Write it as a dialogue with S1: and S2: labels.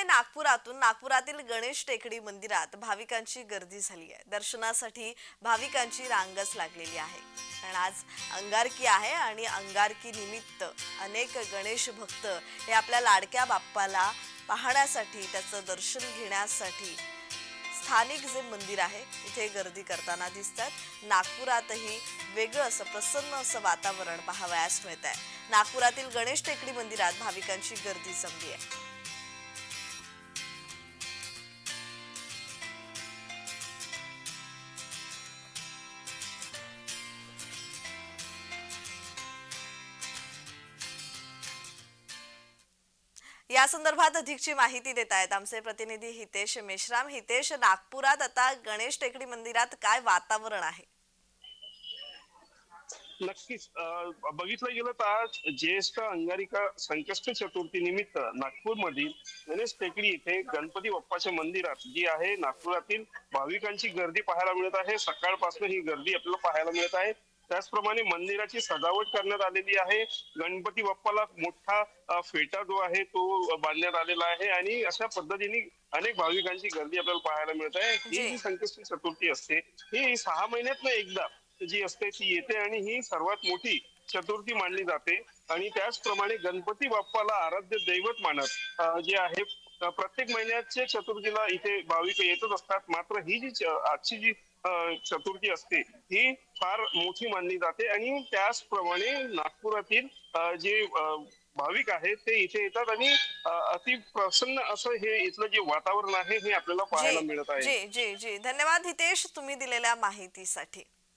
S1: आहे नागपुरातून नागपुरातील गणेश टेकडी मंदिरात भाविकांची गर्दी झाली आहे. दर्शनासाठी भाविकांची रांगच लागलेली आहे. कारण आज अंगारकी आहे आणि अंगारकी निमित्त अनेक गणेश भक्त हे आपल्या लाडक्या बाप्पाला पाहण्यासाठी त्याचं दर्शन घेण्यासाठी स्थानिक जे मंदिर आहे इथे गर्दी करताना दिसतात. नागपुरातही वेगळं असं प्रसन्न असं वातावरण पाहावयास मिळत आहे नागपुरातील गणेश टेकडी मंदिरात भाविकांची गर्दी जमली आहे. या संदर्भात अधिकची माहिती देत आहेत आमचे प्रतिनिधी हितेश मेश्राम. हितेश नागपुरात आता गणेश टेकडी मंदिरात काय वातावरण आहे?
S2: नक्कीच. बघितलं गेलं तर आज ज्येष्ठ अंगारिका संकष्ट चतुर्थी निमित्त नागपूर मधील गणेश टेकडी येथे गणपती बाप्पाच्या मंदिरात जी आहे नागपुरातील भाविकांची गर्दी पाहायला मिळत आहे. सकाळपासून ही गर्दी आपल्याला पाहायला मिळत आहे. त्याचप्रमाणे मंदिराची सजावट करण्यात आलेली आहे. गणपती बाप्पाला मोठा फेटा जो आहे तो बांधण्यात आलेला आहे आणि अशा पद्धतीने अनेक भाविकांची गर्दी आपल्याला पाहायला मिळत आहे. ही
S1: जी.
S2: संकष्टी चतुर्थी असते ही सहा महिन्यात एकदा जी असते ती येते आणि ही सर्वात मोठी चतुर्थी मानली जाते. आणि त्याचप्रमाणे गणपती बाप्पाला आराध्य दैवत मानत जे आहे प्रत्येक महिन्याच्या चतुर्थीला इथे भाविक येतच असतात. मात्र ही जी आजची जी चतुर्थी असते. ही फार मोठी मानली जाते आणि त्याचप्रमाणे नागपुरातील जे भाविक आहेत ते इथे येतात आणि अति प्रसन्न असं हे इथलं जे वातावरण आहे हे आपल्याला पाहायला मिळत आहे.
S1: जी जी जी. धन्यवाद हितेश तुम्ही दिलेल्या माहितीसाठी.